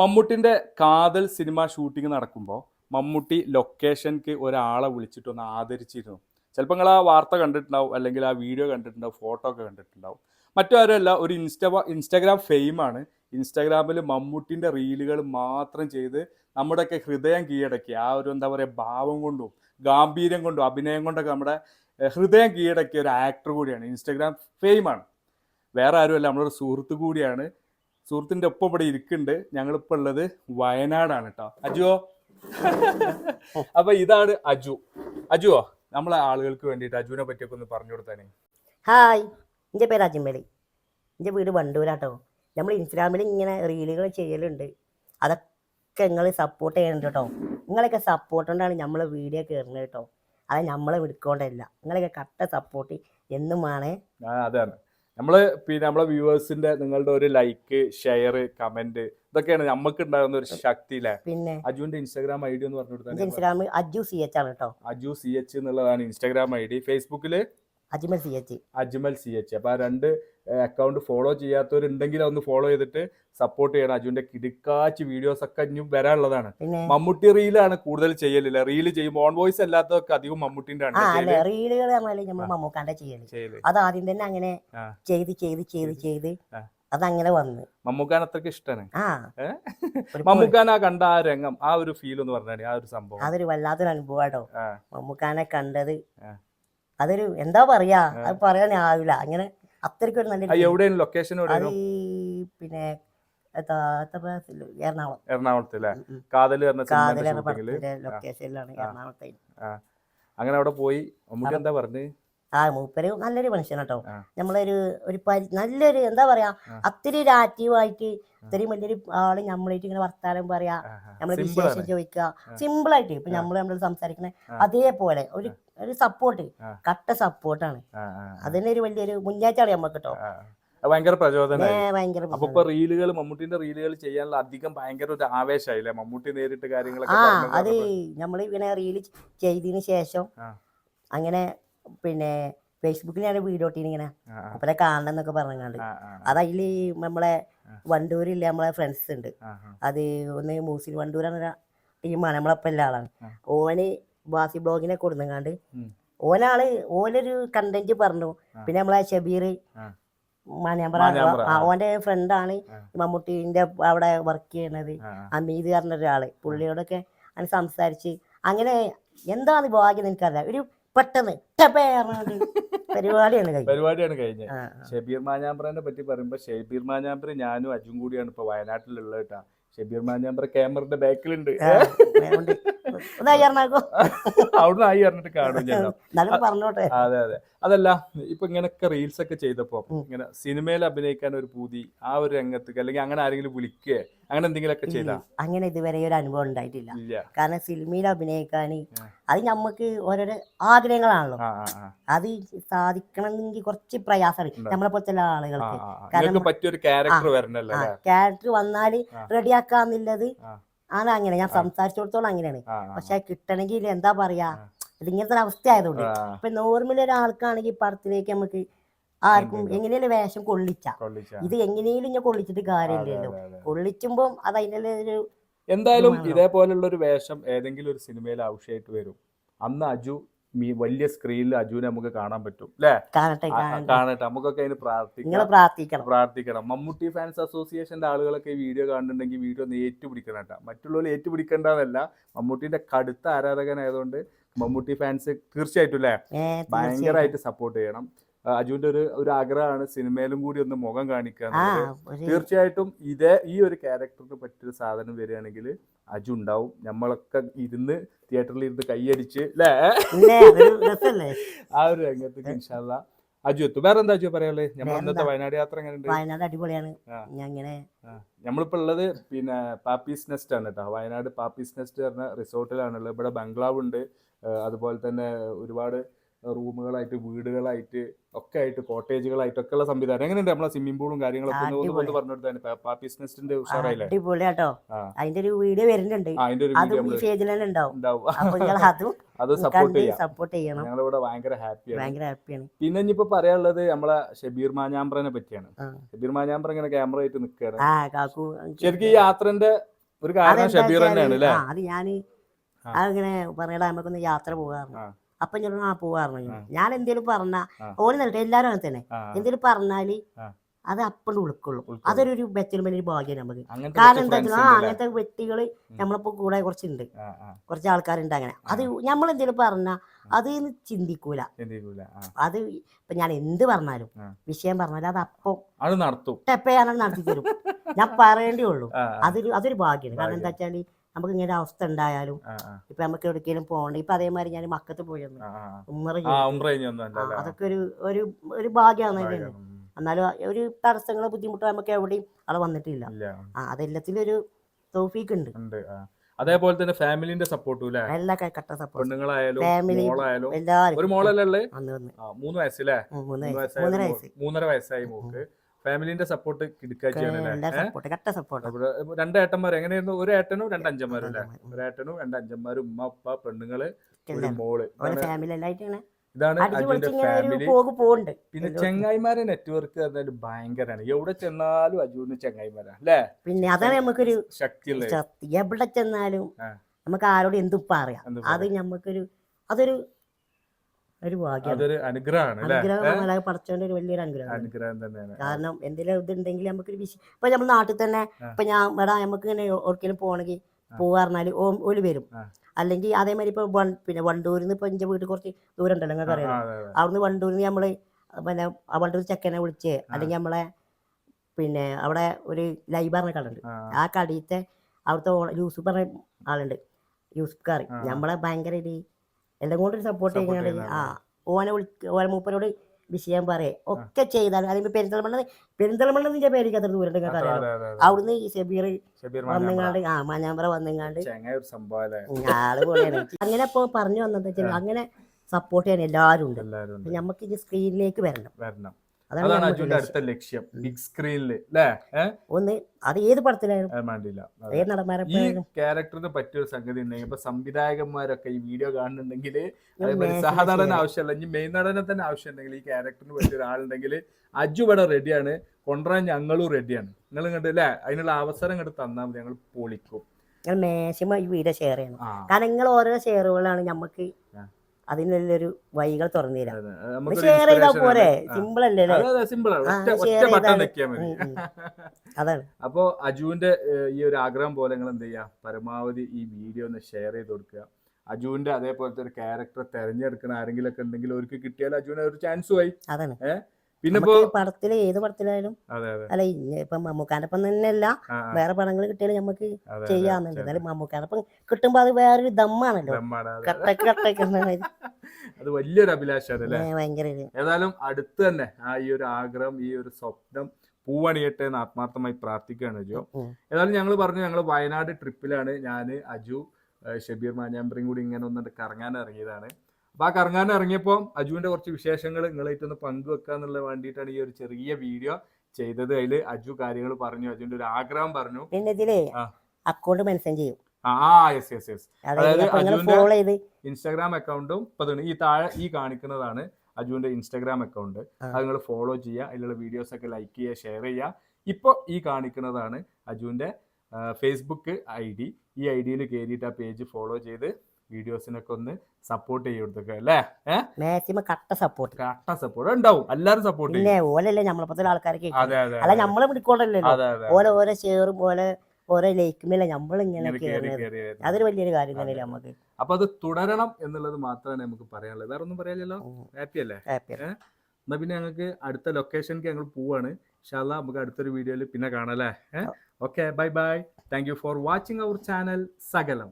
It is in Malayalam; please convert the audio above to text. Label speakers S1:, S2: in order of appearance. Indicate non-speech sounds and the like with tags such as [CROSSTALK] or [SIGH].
S1: മമ്മൂട്ടിന്റെ കാതൽ സിനിമ ഷൂട്ടിംഗ് നടക്കുമ്പോൾ മമ്മൂട്ടി ലൊക്കേഷൻക്ക് ഒരാളെ വിളിച്ചിട്ട് ഒന്ന് ആദരിച്ചിരുന്നു. ചിലപ്പോൾ നിങ്ങൾ ആ വാർത്ത കണ്ടിട്ടുണ്ടാവും അല്ലെങ്കിൽ ആ വീഡിയോ കണ്ടിട്ടുണ്ടാവും ഫോട്ടോ ഒക്കെ കണ്ടിട്ടുണ്ടാവും. മറ്റാരുമല്ല ഒരു ഇൻസ്റ്റ ഇൻസ്റ്റാഗ്രാം ഫെയിമാണ് ഇൻസ്റ്റാഗ്രാമിൽ മമ്മൂട്ടിന്റെ റീലുകൾ മാത്രം ചെയ്ത് നമ്മുടെയൊക്കെ ഹൃദയം കീഴടക്കി. ആ ഒരു എന്താ പറയുക ഭാവം കൊണ്ടും ഗാംഭീര്യം കൊണ്ടും അഭിനയം കൊണ്ടൊക്കെ നമ്മുടെ ഹൃദയം കീഴടക്കിയ ഒരു ആക്ടർ കൂടിയാണ്. ഇൻസ്റ്റാഗ്രാം ഫെയിമാണ് വേറെ ആരുമല്ല നമ്മളൊരു സുഹൃത്ത് കൂടിയാണ്. സുഹൃത്തിന്റെ ഒപ്പം ഇവിടെ ഇരിക്കുന്നുണ്ട്. ഞങ്ങളിപ്പോൾ ഉള്ളത് വയനാടാണ് കേട്ടോ. അജുവോ? അപ്പൊ ഇതാണ് അജു. അജുവോ നമ്മളെ ആളുകൾക്ക് വേണ്ടിയിട്ട് അജുവിനെ പറ്റിയൊക്കെ ഒന്ന് പറഞ്ഞു കൊടുത്താനേ
S2: ഹായ് എന്റെ പേര് അജിമലി. എന്റെ വീട് വണ്ടൂരാട്ടോ. നമ്മൾ ഇൻസ്റ്റാഗ്രാമിൽ ഇങ്ങനെ റീലുകൾ ചെയ്യലുണ്ട്. അതൊക്കെ നിങ്ങൾ സപ്പോർട്ട് ചെയ്യണം കേട്ടോ. നിങ്ങളൊക്കെ സപ്പോർട്ട് കൊണ്ടാണ് നമ്മളെ വീഡിയോ കയറുന്നത് കേട്ടോ. അത് നമ്മളെ വിടുക്കൊണ്ടല്ല. നിങ്ങളൊക്കെ കട്ട സപ്പോർട്ട് എന്നും വേണേ
S1: ആ അതാണ്. നമ്മൾ പിന്നെ നമ്മളെ വ്യൂവേഴ്സിന്റെ നിങ്ങളുടെ ഒരു ലൈക്ക് ഷെയർ കമന്റ് ഇതൊക്കെയാണ് നമുക്ക് ഉണ്ടാകുന്ന ഒരു ശക്തി അല്ലേ
S2: പിന്നെ
S1: അജുവിന്റെ ഇൻസ്റ്റാഗ്രാം ഐ ഡി എന്ന് പറഞ്ഞു
S2: ഇൻസ്റ്റാഗ്രാം അജു സി എച്ച് ആണ് കേട്ടോ
S1: അജു സി എച്ച് എന്നുള്ളതാണ് ഇൻസ്റ്റാഗ്രാം ഐ ഡി ഫേസ്ബുക്കിൽ
S2: Ajmal C H
S1: Ajmal C H അപ്പൊ ആ രണ്ട് അക്കൗണ്ട് ഫോളോ ചെയ്യാത്തവരുണ്ടെങ്കിൽ അതൊന്ന് ഫോളോ ചെയ്തിട്ട് സപ്പോർട്ട് ചെയ്യണം. അജുവിന്റെ കിടുക്കാച്ച് വീഡിയോസ് ഒക്കെ ഇനി വരാനുള്ളതാണ്. മമ്മൂട്ടി റീലാണ് കൂടുതൽ ചെയ്യലില്ല. റീൽ ചെയ്യുമ്പോൾ ഓൺ വോയിസ് അല്ലാത്തതൊക്കെ അധികം മമ്മൂട്ടിന്റെ ആണ്
S2: റീലുകൾ പറഞ്ഞാൽ നമ്മൾ മമ്മൂക്കാന്റെ
S1: ചെയ്യൽ.
S2: അത് ആദ്യം തന്നെ അങ്ങനെ. ചെയ്ത് ചെയ്ത് ചെയ്ത് ചെയ്ത്. അതങ്ങനെ വന്ന്.
S1: മമ്മൂക്കാൻ അത്രയ്ക്ക് ഇഷ്ടമാണ് മമ്മൂക്കാൻ ആ കണ്ട ആ രംഗം ആ ഒരു ഫീൽ എന്ന് പറഞ്ഞാൽ ആ ഒരു സംഭവം.
S2: അതൊരു വല്ലാത്തൊരു അനുഭവമാട്ടോ. മമ്മൂക്കാനെ കണ്ടത്. അതൊരു എന്താ പറയാ? അത് പറയാൻ ആവില്ല. അങ്ങനെ അത്രയ്ക്ക് ഒരു നല്ല
S1: എവിടെയാണ് ലൊക്കേഷൻ
S2: അത് ഈ പിന്നെ എറണാകുളം.
S1: എറണാകുളത്ത് അല്ലേ?
S2: കാതൽ
S1: ഷൂട്ടിങ്ങിൽ
S2: പടത്തിന്റെ ലൊക്കേഷനിലാണ് എറണാകുളത്തെ.
S1: അങ്ങനെ അവിടെ പോയി. എന്താ പറഞ്ഞു?
S2: ആ മൂപ്പര് നല്ലൊരു മനുഷ്യൻ കേട്ടോ. നമ്മളൊരു ഒരു പരി നല്ലൊരു എന്താ പറയാ അത്തിരി ഒരു ആക്റ്റീവായിട്ട് ഇത്രയും വലിയൊരു ആൾ നമ്മളായിട്ട് ഇങ്ങനെ വർത്താനം പറയാ നമ്മളെ വിശേഷം ചോദിക്കുക. സിമ്പിൾ ആയിട്ട് ഇപ്പൊ നമ്മൾ നമ്മൾ സംസാരിക്കണേ അതേപോലെ ഒരു ഒരു സപ്പോർട്ട് കട്ട സപ്പോർട്ടാണ്. ഒരു വലിയൊരു മുന്നേറ്റാണ് നമുക്ക് കേട്ടോ
S1: ഭയങ്കര പ്രചോദനമായി
S2: ഏ,
S1: അപ്പൊ ഇപ്പൊ റീലുകൾ മമ്മൂട്ടിന്റെ റീലുകൾ ചെയ്യാനുള്ള അധികം ഭയങ്കര ഒരു ആവേശമായില്ലേ മമ്മൂട്ടി നേരിട്ട് കാര്യങ്ങളൊക്കെ
S2: അത് നമ്മൾ ഇങ്ങനെ റീൽ ചെയ്തതിന് ശേഷം അങ്ങനെ പിന്നെ ഫേസ്ബുക്കിൽ ഞാൻ വീഡിയോ ഇങ്ങനെ
S1: അപ്പഴേ ആ,
S2: അപ്പനെ കാണണം എന്നൊക്കെ പറഞ്ഞാണ്ട് അത് നമ്മളെ. വണ്ടൂരില്ല നമ്മളെ ഫ്രണ്ട്സ് ഉണ്ട്. അത് ഒന്ന് മൂസിൽ വണ്ടൂർ എന്ന ടീമാണ് നമ്മളപ്പം എല്ലാ ആളാണ്. ഓന് ബാസി ബ്ലോഗിനെ
S1: കൊടുന്നങ്ങാണ്ട്.
S2: ഓനാൾ ഓനൊരു കണ്ടന്റ് പറഞ്ഞു പിന്നെ നമ്മളെ ഷബീർ
S1: ആ.
S2: ഓന്റെ ഫ്രണ്ടാണ്. മമ്മൂട്ടിന്റെ അവിടെ വർക്ക് ചെയ്യണത്. അമീത് പറഞ്ഞ ഒരാൾ പുള്ളിയോടൊക്കെ അങ്ങനെ സംസാരിച്ച് അങ്ങനെ എന്താണ് ഭാഗ്യം എനിക്കറിയാം ഒരു പെട്ടെന്ന് പരിപാടിയാണ് കഴിഞ്ഞത്.
S1: പരിപാടിയാണ് കഴിഞ്ഞത്. ഷബീർ മാഞ്ഞാമ്പ്രനെ പറ്റി പറയുമ്പോ ഷബീർ മാഞ്ഞാമ്പ്ര ഞാനും അജും കൂടിയാണ് ഇപ്പൊ വയനാട്ടിലുള്ള കേട്ടാ. ഷബീർ മാഞ്ഞാമ്പ്ര ക്യാമറയുടെ ബാക്കിലുണ്ട്. അവിടുന്ന് ആയി പറഞ്ഞിട്ട് കാണും ഞാൻ
S2: പറഞ്ഞോട്ടെ.
S1: അതെ അതെ. അതല്ല ഇപ്പൊ ഇങ്ങനൊക്കെ റീൽസ് ഒക്കെ ചെയ്തപ്പോ ഇങ്ങനെ സിനിമയിൽ അഭിനയിക്കാൻ ഒരു പൂതി ആ ഒരു രംഗത്ത് അല്ലെങ്കിൽ അങ്ങനെ ആരെങ്കിലും വിളിക്കുക അങ്ങനെ എന്തെങ്കിലുമൊക്കെ ചെയ്താ?
S2: അങ്ങനെ ഇതുവരെ ഒരു അനുഭവം ഉണ്ടായിട്ടില്ല. കാരണം സിനിമയിൽ അഭിനയിക്കാൻ അത് നമുക്ക് ഓരോരോ ആഗ്രഹങ്ങളാണല്ലോ. അത് സാധിക്കണമെങ്കിൽ കുറച്ച് പ്രയാസമാണ് നമ്മളെ പോലത്തെ ആളുകൾക്ക്. കാരണം
S1: ക്യാരക്ടർ
S2: വന്നാൽ. റെഡിയാക്കാന്നുള്ളത് ആണ് അങ്ങനെ. ഞാൻ സംസാരിച്ചോടത്തോളം അങ്ങനെയാണ്. പക്ഷെ കിട്ടണമെങ്കിൽ എന്താ പറയാ. ഇതിങ്ങനത്തെ ഒരു അവസ്ഥ ആയതുകൊണ്ട് ഇപ്പൊ നോർമൽ ഒരാൾക്കാണെങ്കിൽ പടത്തിലേക്ക് നമുക്ക് ആർക്കും എങ്ങനെയാലും വേഷം കൊള്ളിച്ച. ഇത് എങ്ങനെയും ഞാൻ കൊള്ളിച്ചിട്ട് കാര്യമില്ലല്ലോ.
S1: അതെ, അതെ.
S2: അത്. അതിന്റെ ഒരു
S1: എന്തായാലും. ഇതേപോലുള്ള ഒരു വേഷം ഏതെങ്കിലും ഒരു സിനിമയിൽ ആവശ്യമായിട്ട് വരും. അന്ന് അജു വലിയ സ്ക്രീനിൽ അജുവിനെ നമുക്ക് കാണാൻ പറ്റും അല്ലേ
S2: കാണട്ടെ
S1: നമുക്കൊക്കെ അതിന് പ്രാർത്ഥിക്കണം.
S2: പ്രാർത്ഥിക്കണം.
S1: പ്രാർത്ഥിക്കണം. മമ്മൂട്ടി ഫാൻസ് അസോസിയേഷന്റെ ആളുകളൊക്കെ ഈ വീഡിയോ കാണുന്നുണ്ടെങ്കിൽ വീഡിയോ ഒന്ന് ഏറ്റുപിടിക്കണം കേട്ടോ. മറ്റുള്ളവർ ഏറ്റുപിടിക്കേണ്ടതല്ല. മമ്മൂട്ടിന്റെ കടുത്ത ആരാധകനായതുകൊണ്ട് മമ്മൂട്ടി ഫാൻസ് തീർച്ചയായിട്ടും അല്ലേ ഭയങ്കരമായിട്ട് സപ്പോർട്ട് ചെയ്യണം. അജുവിന്റെ ഒരു ഒരു ആഗ്രഹമാണ് സിനിമയിലും കൂടി ഒന്ന് മുഖം കാണിക്കുക തീർച്ചയായിട്ടും ഇതേ ഈ ഒരു ക്യാരക്ടറിന് പറ്റിയൊരു സാധനം വരികയാണെങ്കിൽ അജു ഉണ്ടാവും. നമ്മളൊക്കെ ഇരുന്ന് തിയേറ്ററിൽ ഇരുന്ന് കൈയടിച്ച് അല്ലേ [LAUGHS] ആ ഒരു രംഗത്തേക്ക് ഇൻഷാല്ല അജു എത്തും. വേറെ എന്താ അജു പറയാനുള്ളത് നമ്മൾ ഇന്നത്തെ വയനാട് യാത്ര എങ്ങനെയുണ്ട്?
S2: വയനാട് അടിപൊളിയാണ്. ഇങ്ങനെ
S1: നമ്മളിപ്പോ ഉള്ളത് പിന്നെ പാപ്പീസ് നെസ്റ്റ് ആണ് കേട്ടോ. വയനാട് പാപ്പീസ് നെസ്റ്റ് പറഞ്ഞ റിസോർട്ടിലാണുള്ളത്. ഇവിടെ ബംഗ്ലാവ് ഉണ്ട് അതുപോലെ തന്നെ ഒരുപാട് റൂമുകളായിട്ട് വീടുകളായിട്ട് ഒക്കെ ആയിട്ട് കോട്ടേജുകളായിട്ട് ഉള്ള സംവിധാനം. എങ്ങനെയുണ്ട് നമ്മളെ സ്വിമ്മിംഗ് പൂളും കാര്യങ്ങളൊക്കെ ഒന്ന്. പറഞ്ഞു കൊടുത്താൽ പാപ്പീസ് നെസ്റ്റിന്റെ ഉഷാറായില്ലേ? അടിപൊളിയാട്ടോ
S2: അതിന്റെ ഒരു വീഡിയോ വരുന്നുണ്ട്.
S1: ആ അതിന്റെ ഒരു വീഡിയോ
S2: അതും [LAUGHS]
S1: സപ്പോർട്ട്
S2: കണ്ട്
S1: ചെയ്യാം.
S2: സപ്പോർട്ട് ചെയ്യണം.
S1: ഞങ്ങളിവിടെ ഭയങ്കര ഹാപ്പിയാണ്
S2: ഭയങ്കര ഹാപ്പിയാണ്
S1: പിന്നെ ഇനിയിപ്പോ പറയാനുള്ളത് നമ്മളെ ഷബീർ മാഞ്ഞാമ്പ്രനെ പറ്റിയാണ്. ഷബീർ മാഞ്ഞാമ്പ്ര ഇങ്ങനെ ക്യാമറ ആയിട്ട് നിൽക്കുകയാണ് ശരിക്കും ഈ യാത്രന്റെ ഒരു കാരണം ഷബീർ തന്നെയാണ് അല്ലേ?
S2: അത്
S1: ഞാൻ.
S2: അങ്ങനെ പറയടാ നമുക്കൊന്ന് യാത്ര പോകാറുണ്ട്. അപ്പൊ ഞാൻ ആ
S1: പോവാറുണ്ട്.
S2: ഞാൻ എന്തേലും പറഞ്ഞ
S1: ഓര്
S2: ഓന് നിന്നിട്ട് എല്ലാരും അങ്ങനെ തന്നെ. എന്തേലും
S1: പറഞ്ഞാൽ
S2: അത് അപ്പോഴും ഉൾക്കൊള്ളും. അതൊരു ഒരു വലിയൊരു ഭാഗ്യം നമുക്ക്. കാരണം എന്താ വെച്ചാൽ ആ? അങ്ങനത്തെ വ്യക്തികൾ നമ്മളിപ്പോ കൂടെ കുറച്ചുണ്ട്. കുറച്ച് ആൾക്കാരുണ്ട് അങ്ങനെ. അത് നമ്മൾ എന്തെങ്കിലും പറഞ്ഞാൽ അത് ചിന്തിക്കൂല. അത് ഇപ്പൊ ഞാൻ എന്ത് പറഞ്ഞാലും വിഷയം പറഞ്ഞാലും അത് അപ്പൊ
S1: നടത്തും.
S2: ടെപ്പയാണെന്ന് നടത്തി തരും ഞാൻ പറയേണ്ടേ ഉള്ളൂ. അതൊരു അതൊരു ഭാഗ്യമാണ് കാരണം എന്താ വെച്ചാൽ നമുക്ക് ഇങ്ങനെ അവസ്ഥ ഉണ്ടായാലും ഇപ്പൊ നമുക്ക് എവിടേക്കെങ്കിലും പോകണ്ട? ഇപ്പൊ അതേമാതിരി ഞാൻ മക്കത്ത് പോയിരുന്നു. ഉമ്മറ. അതൊക്കെ ഒരു ഒരു ഒരു ഭാഗ്യമാണ്. എന്നാലും ഒരു തടസ്സങ്ങളോ ബുദ്ധിമുട്ടോ നമുക്ക് എവിടെയും അവിടെ വന്നിട്ടില്ല. ആ അതെല്ലാത്തിലും ഒരു തോഫീക്ക് ഉണ്ട്
S1: അതേപോലെ തന്നെ ഫാമിലിന്റെ സപ്പോർട്ടും
S2: എല്ലാ കട്ട സപ്പോർട്ട്.
S1: പെണ്ണുങ്ങളായാലും മോളായാലും. ഒരു മോളല്ലേ മൂന്ന് വയസ്സല്ലേ
S2: മൂന്നര
S1: വയസ്സായി മോക്ക്. ഫാമിലിന്റെ സപ്പോർട്ട്
S2: സപ്പോർട്ട് കട്ട സപ്പോർട്ട്
S1: രണ്ട് ഏട്ടന്മാർ എങ്ങനെയായിരുന്നു? ഒരു ഏട്ടനും രണ്ട് അഞ്ചന്മാരും അല്ലേ? ഒരു ഏട്ടനും രണ്ട് അഞ്ചന്മാരും ഉമ്മ ഉപ്പ പെണ്ണുങ്ങൾ ഒരു
S2: മോൾ.
S1: ഇതാണ്
S2: ഫാമിലി
S1: ഇതാണ് ഫാമിലി പിന്നെ ചെങ്ങായിമാരെ നെറ്റ്വർക്ക് പറഞ്ഞാൽ ഭയങ്കരാണ്. എവിടെ ചെന്നാലും അജുവിന് ചെങ്ങായിമാരാണ് അല്ലേ?
S2: പിന്നെ അതാണ് നമുക്കൊരു
S1: ശക്തിയുള്ള
S2: എവിടെ ചെന്നാലും നമുക്ക് ആരോട് എന്തും പറയാം. അത് നമുക്കൊരു അതൊരു ഒരു ഭാഗ്യമാണ്
S1: അതൊരു അനുഗ്രഹമാണ്
S2: അനുഗ്രഹം അല്ലാതെ പഠിച്ചോണ്ട് ഒരു വലിയൊരു അനുഗ്രഹം
S1: അനുഗ്രഹം തന്നെയാണ്.
S2: കാരണം എന്തെങ്കിലും ഇതുണ്ടെങ്കിൽ നമുക്കൊരു വിഷയം ഇപ്പൊ നമ്മൾ നാട്ടിൽ തന്നെ. ഇപ്പൊ ഞാൻ ഇവിടെ നമുക്ക് ഇങ്ങനെ ഒരിക്കലും പോകണമെങ്കിൽ പോകാറിഞ്ഞാൽ ഓൽ വരും. അല്ലെങ്കിൽ അതേമാതിരി ഇപ്പൊ പിന്നെ വണ്ടൂരിൽ നിന്ന് ഇപ്പൊ എന്റെ വീട്ടിൽ കുറച്ച് ദൂരം ഉണ്ടല്ലോ നിങ്ങൾക്ക് അറിയാം. അവിടുന്ന് വണ്ടൂരിൽ നിന്ന് നമ്മൾ പിന്നെ വണ്ടൂർ ചെക്കനെ വിളിച്ച് അല്ലെങ്കിൽ നമ്മളെ പിന്നെ അവിടെ ഒരു ലൈബ്രറി കടയുണ്ട്
S1: ആ,
S2: ആ കടയിലത്തെ അവിടുത്തെ യൂസുഫ് പറഞ്ഞ ആളുണ്ട്. യൂസുഫ്
S1: കാറി
S2: നമ്മളെ ഭയങ്കര ഒരു എല്ലാം ഒരു സപ്പോർട്ട്
S1: ചെയ്യുകയാണെങ്കിൽ
S2: ചെയ്യുന്നുണ്ട് ആ ഓനെ വിളി ഓനെ മൂപ്പരോട് വിഷയം പറയേ. ഒക്കെ ചെയ്താൽ അതിന് പെരിന്തൽമണ്ണ പെരിന്തൽമണ്ണ നിന്റെ പേര് അത്ര ദൂരം അറിയാം. അവിടുന്ന് ഈ ഷബീർ വന്നെങ്ങാണ്ട്. ആ മാഞ്ഞാമ്പ്ര വന്നെങ്ങാണ്ട്. ആൾ പോലെയാണ് അങ്ങനെ ഇപ്പൊ പറഞ്ഞു വന്നത് അങ്ങനെ സപ്പോർട്ട് ചെയ്യാൻ എല്ലാവരും ഉണ്ട്.
S1: എല്ലാരും ഉണ്ട്.
S2: നമുക്ക് ഇനി സ്ക്രീനിലേക്ക് വരണം. അതാണ് ലക്ഷ്യം.
S1: അടുത്ത ലക്ഷ്യം. ബിഗ് സ്ക്രീനിൽ അല്ലേ
S2: ഒന്ന് അത് ഏത് പടത്തിലായാലും
S1: വേണ്ടില്ല.
S2: ഏത് നടന്മാരെ
S1: ക്യാരക്ടറിന് പറ്റിയ ഒരു സംഗതി ഉണ്ടെങ്കിൽ ഇപ്പൊ സംവിധായകന്മാരൊക്കെ ഈ വീഡിയോ കാണുന്നുണ്ടെങ്കിൽ സഹനടൻ. ആവശ്യമല്ല. ഇനി മെയിൻ നടനെ തന്നെ ആവശ്യമുണ്ടെങ്കിൽ ഈ ക്യാരക്ടറിന് പറ്റിയ ഒരാളുണ്ടെങ്കിൽ അജു ഇവിടെ റെഡിയാണ് കൊണ്ടുവരാൻ ഞങ്ങളും റെഡിയാണ് നിങ്ങൾ ഇങ്ങോട്ട് അല്ലേ അതിനുള്ള അവസരം ഇങ്ങോട്ട് തന്നാൽ മതി. ഞങ്ങൾ പൊളിക്കും.
S2: ഞങ്ങൾ മാക്സിമം ഈ വീഡിയോ ഷെയർ ചെയ്യണം. കാരണം നിങ്ങൾ ഓരോ ഷെയറുകളാണ് നമുക്ക്. അതിനുള്ളൊരു വഴികൾ തുറന്നു തരാം ഷെയർ ചെയ്താൽ പോരെ? സിമ്പിൾ അല്ലേ. അതാണ്.
S1: അപ്പോ അജുവിന്റെ ഈ ഒരു ആഗ്രഹം പോലെ നിങ്ങൾ എന്ത് ചെയ്യാ? പരമാവധി ഈ വീഡിയോ ഒന്ന് ഷെയർ ചെയ്ത് കൊടുക്കുക. അജുവിന്റെ അതേപോലത്തെ ഒരു ക്യാരക്ടർ തെരഞ്ഞെടുക്കുന്ന ആരെങ്കിലും ഒക്കെ ഉണ്ടെങ്കിൽ അവർക്ക് കിട്ടിയാൽ അജുവിന് ഒരു ചാൻസ് ആയി.
S2: അതാണ്.
S1: പിന്നെ
S2: പടത്തിൽ ഏത് പടത്തിലായാലും അല്ല ഇപ്പൊ തന്നെയല്ല.
S1: ആ, ആ,
S2: വേറെ പടങ്ങൾ കിട്ടിയാലും നമുക്ക്. ചെയ്യാന്നുണ്ട്. എന്നാലും മമ്മൂക്കാന്റെ ഒപ്പം കിട്ടുമ്പോ അത് വേറൊരു ദമ്മാണല്ലോ. കട്ടക്ക് കട്ടക്ക്
S1: അത് വലിയൊരു അഭിലാഷമാണ് അല്ലേ?
S2: ഭയങ്കര
S1: ഏതായാലും അടുത്ത് തന്നെ ആ ഈ ഒരു ആഗ്രഹം ഈ ഒരു സ്വപ്നം പൂവണിയട്ടെ എന്ന് ആത്മാർത്ഥമായി പ്രാർത്ഥിക്കുകയാണ് അജു. ഏതായാലും ഞങ്ങൾ പറഞ്ഞു ഞങ്ങൾ വയനാട് ട്രിപ്പിലാണ് ഞാൻ അജു ഷബീർ മാഞ്ഞാമ്പറിയും കൂടി ഇങ്ങനെ ഒന്നിട്ട് കറങ്ങാൻ ഇറങ്ങിയതാണ്. അപ്പൊ ആ കറങ്ങാൻ ഇറങ്ങിയപ്പോൾ അജുവിന്റെ കുറച്ച് വിശേഷങ്ങൾ നിങ്ങളായിട്ടൊന്ന് പങ്കുവെക്കുക എന്നുള്ള വേണ്ടിയിട്ടാണ് ഈ ഒരു ചെറിയ വീഡിയോ ചെയ്തത്. അതിൽ അജു കാര്യങ്ങൾ പറഞ്ഞു അജുവിന്റെ ഒരു ആഗ്രഹം പറഞ്ഞു.
S2: പിന്നെ ഇതിലേ അക്കൗണ്ട് മെൻഷൻ ചെയ്യും.
S1: ആ യെസ് യെസ് യെസ്
S2: അതായത്
S1: അജുവിന്റെ- ഇൻസ്റ്റാഗ്രാം അക്കൗണ്ടും ഇപ്പൊ ഈ താഴെ ഈ കാണിക്കുന്നതാണ് അജുവിന്റെ ഇൻസ്റ്റാഗ്രാം അക്കൗണ്ട്. അത് നിങ്ങൾ ഫോളോ ചെയ്യുക. അതിലുള്ള വീഡിയോസ് ഒക്കെ ലൈക്ക് ചെയ്യുക ഷെയർ ചെയ്യുക. ഇപ്പോൾ ഈ കാണിക്കുന്നതാണ് അജുവിന്റെ ഫേസ്ബുക്ക് ഐ ഡി ഈ ഐ ഡിയിൽ കയറിയിട്ട് ആ പേജ് ഫോളോ ചെയ്ത് വീഡിയോസിനൊക്കെ ഒന്ന് സപ്പോർട്ട് ചെയ്ത് കൊടുത്തൊക്കെ അല്ലേ?
S2: മാക്സിമം കട്ട സപ്പോർട്ട്
S1: കട്ട സപ്പോർട്ട് ഉണ്ടാവും. എല്ലാവരും സപ്പോർട്ട്
S2: പിന്നെ ഓലല്ലേ നമ്മളെ ആൾക്കാർക്ക്
S1: അതെ അതെ
S2: അല്ല നമ്മളെ പിടിക്കോണ്ടല്ലോ ഓരോ ഓരോ ഷെയറും പോലെ ഓരോ ലൈക്കുമില്ല നമ്മളിങ്ങനെ
S1: ഇങ്ങനെ കയറി
S2: കേറുന്നത്.
S1: കയറി വരുന്നത്.
S2: അതൊരു വലിയൊരു കാര്യം തന്നെയല്ലേ നമുക്ക്
S1: അപ്പൊ അത് തുടരണം എന്നുള്ളത് മാത്രമാണ് നമുക്ക് പറയാനുള്ളത്. വേറെ ഒന്നും പറയാനില്ലല്ലോ ഹാപ്പി അല്ലേ?
S2: ഹാപ്പി
S1: എന്നാ പിന്നെ ഞങ്ങൾക്ക് അടുത്ത ലൊക്കേഷനിലേക്ക് ഞങ്ങൾ പോവാണ്. ഇൻഷാല്ല നമുക്ക് അടുത്തൊരു വീഡിയോയിൽ പിന്നെ കാണാം അല്ലേ? Okay bye bye thank you for watching our channel Sakalam